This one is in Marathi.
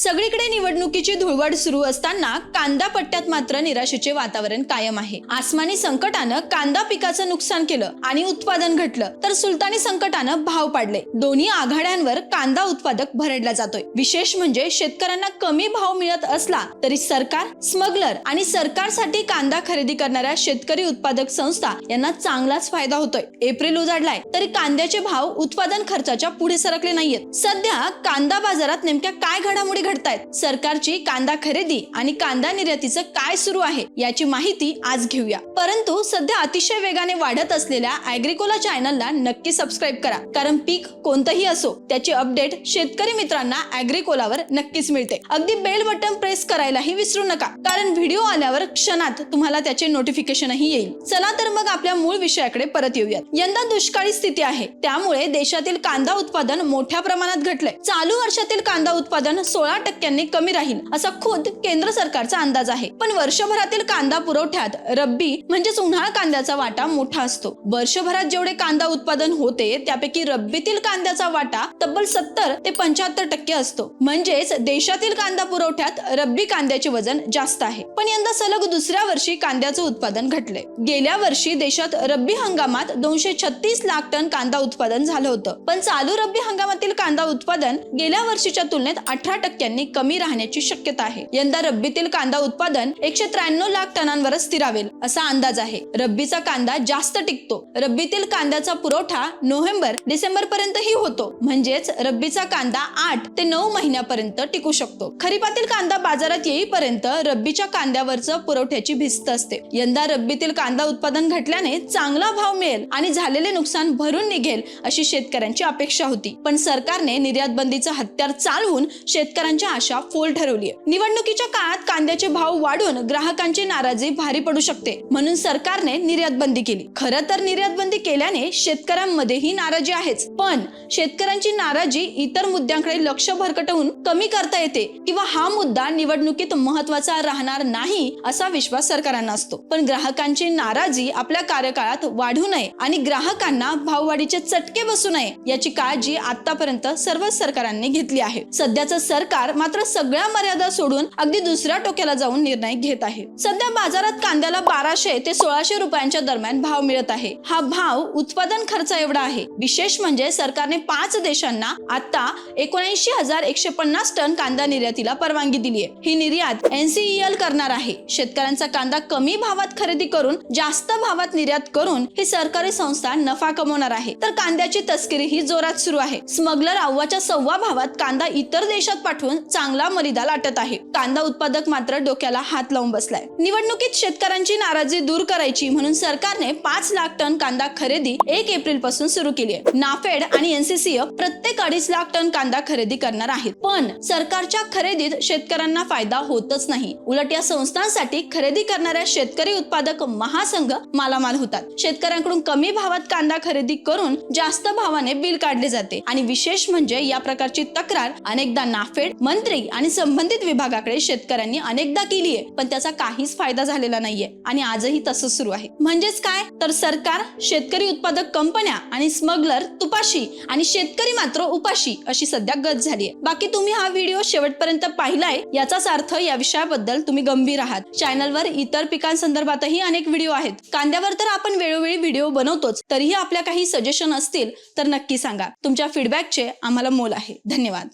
सगळीकडे निवडणुकीची धुळवड सुरू असताना कांदा पट्ट्यात मात्र निराशेचे वातावरण कायम आहे. आसमानी संकटानं कांदा पिकाचं नुकसान केलं आणि उत्पादन घटलं तर सुलतानी संकटानं भाव पाडले. दोन्ही आघाड्यांवर कांदा उत्पादक भरडला जातोय. विशेष म्हणजे शेतकऱ्यांना कमी भाव मिळत असला तरी सरकार स्मगलर आणि सरकारसाठी कांदा खरेदी करणाऱ्या शेतकरी उत्पादक संस्था यांना चांगलाच फायदा होतोय. एप्रिल उजाडलाय तरी कांद्याचे भाव उत्पादन खर्चाच्या पुढे सरकले नाहीयेत. सध्या कांदा बाजारात नेमक्या काय घडामोडी घडतायत. सरकारची कांदा खरेदी आणि कांदा निर्यातीचं काय सुरू आहे याची माहिती आज घेऊया. परंतु सध्या अतिशय वेगाने वाढत असलेल्या अॅग्रिकोला चॅनलला नक्की सबस्क्राईब करा. कारण पीक कोणतंही असो त्याची अपडेट शेतकरी मित्रांना अॅग्रिकोलावर नक्कीच मिळते. अगदी बेल बटन प्रेस करायलाही विसरू नका कारण व्हिडिओ आल्यावर क्षणात तुम्हाला त्याचे नोटिफिकेशनही येईल. चला तर मग आपल्या मूळ विषयाकडे परत येऊयात. यंदा दुष्काळी स्थिती आहे त्यामुळे देशातील कांदा उत्पादन मोठ्या प्रमाणात घटलंय. चालू वर्षातील कांदा उत्पादन सोळा टक्क्यांनी कमी राहील असा खुद केंद्र सरकारचा अंदाज आहे. पण वर्षभरातील कांदा पुरवठ्यात रब्बी म्हणजेच उन्हाळा कांद्याचा वाटा मोठा असतो. वर्षभरात जेवढे कांदा उत्पादन होते त्यापैकी रब्बीतील कांद्याचा वाटा तब्बल सत्तर ते पंच्याहत्तर टक्के असतो. म्हणजेच देशातील कांदा पुरवठ्यात रब्बी कांद्याचे वजन जास्त आहे. पण यंदा सलग दुसऱ्या वर्षी कांद्याचं उत्पादन घटले. गेल्या वर्षी देशात रब्बी हंगामात दोनशे छत्तीस लाख टन कांदा उत्पादन झालं होतं. पण चालू रब्बी हंगामातील कांदा उत्पादन गेल्या वर्षीच्या तुलनेत अठरा टक्के टक्क्यांनी कमी राहण्याची शक्यता आहे. यंदा रब्बीतील कांदा उत्पादन एकशे त्र्याण्णव लाख टनांवरच स्थिरावेल असा अंदाज आहे. रब्बीचा कांदा जास्त टिकतो. रब्बीतील कांद्याचा पुरवठा नोव्हेंबर डिसेंबर पर्यंतही होतो. म्हणजेच रब्बीचा कांदा आठ ते नऊ महिन्यापर्यंत टिकू शकतो. खरीपातील कांदा बाजारात येईपर्यंत रब्बीच्या कांद्यावरचं पुरवठ्याची भिस्त असते. यंदा रब्बीतील कांदा उत्पादन घटल्याने चांगला भाव मिळेल आणि झालेले नुकसान भरून निघेल अशी शेतकऱ्यांची अपेक्षा होती. पण सरकारने निर्यात बंदीचं हत्यार चालवून ग्राहकांच्या आशा फोल ठरवली निवडणुकीच्या काळात कांद्याचे भाव वाढून ग्राहकांची नाराजी भारी पडू शकते म्हणून सरकारने निर्यात बंदी केली. खरं तर निर्यात बंदी केल्याने शेतकऱ्यांमध्येही नाराजी आहेच पण शेतकऱ्यांची नाराजी इतर मुद्द्यांकडे लक्ष भरकटवून कमी करता येते किंवा हा मुद्दा निवडणुकीत महत्त्वाचा राहणार नाही असा विश्वास सरकारांना असतो. पण ग्राहकांची नाराजी आपल्या कार्यकाळात वाढू नये आणि ग्राहकांना भाववाढीचे चटके बसू नये याची काळजी आतापर्यंत सर्वच सरकारांनी घेतली आहे. सध्याचं सरकार मात्र सगळ्या मर्यादा सोडून अगदी दुसऱ्या टोक्याला जाऊन निर्णय घेत आहे. सध्या बाजारात कांद्याला बाराशे ते सोळाशे रुपयांच्या दरम्यान भाव मिळत आहे. हा भाव उत्पादन खर्च एवढा आहे. विशेष म्हणजे सरकारने पाच देशांना आता एकोणऐंशी हजार एकशे पन्नास टन कांदा निर्यातीला परवानगी दिली आहे ही निर्यात एनसीईएल करणार आहे. शेतकऱ्यांचा कांदा कमी भावात खरेदी करून जास्त भावात निर्यात करून ही सरकारी संस्था नफा कमवणार आहे. तर कांद्याची तस्करी ही जोरात सुरू आहे. स्मगलर अव्वाच्या सव्वा भावात कांदा इतर देशात पाठवून चांगला मलिदा लाटत आहे. कांदा उत्पादक मात्र डोक्याला हात लावून बसलाय. निवडणुकीत शेतकऱ्यांची नाराजी दूर करायची म्हणून सरकारने पाच लाख टन कांदा खरेदी एक एप्रिलपासून सुरू केली आहे. नाफेड आणि एनसीसीएफ प्रत्येक अडीच लाख टन कांदा खरेदी करणार आहेत. पण सरकारच्या खरेदीत शेतकऱ्यांना फायदा होतच नाही. उलट या संस्थांसाठी खरेदी करणाऱ्या शेतकरी उत्पादक महासंघ मालामाल होतात. शेतकऱ्यांकडून कमी भावात कांदा खरेदी करून जास्त भावाने बिल काढले जाते. आणि विशेष म्हणजे या प्रकारची तक्रार अनेकदा नाफेड मंत्री आणि संबंधित विभागाकडे शेतकऱ्यांनी अनेकदा केली आहे पण त्याचा काहीच फायदा झालेला नाहीये आणि आजही तसंच सुरू आहे. म्हणजेच काय? तर सरकार शेतकरी उत्पादक कंपन्या आणि स्मगलर तुपाशी आणि शेतकरी मात्र उपाशी अशी सध्या गत झाली आहे बाकी तुम्ही हा व्हिडिओ शेवटपर्यंत पाहिलाय याचाच अर्थ या विषयाबद्दल तुम्ही गंभीर आहात. चॅनलवर इतर पिकांसंदर्भातही अनेक व्हिडिओ आहेत. कांद्यावर तर आपण वेळोवेळी व्हिडिओ बनवतोच तरीही आपल्या काही सजेशन असतील तर नक्की सांगा. तुमच्या फीडबॅकचे आम्हाला मोल आहे. धन्यवाद.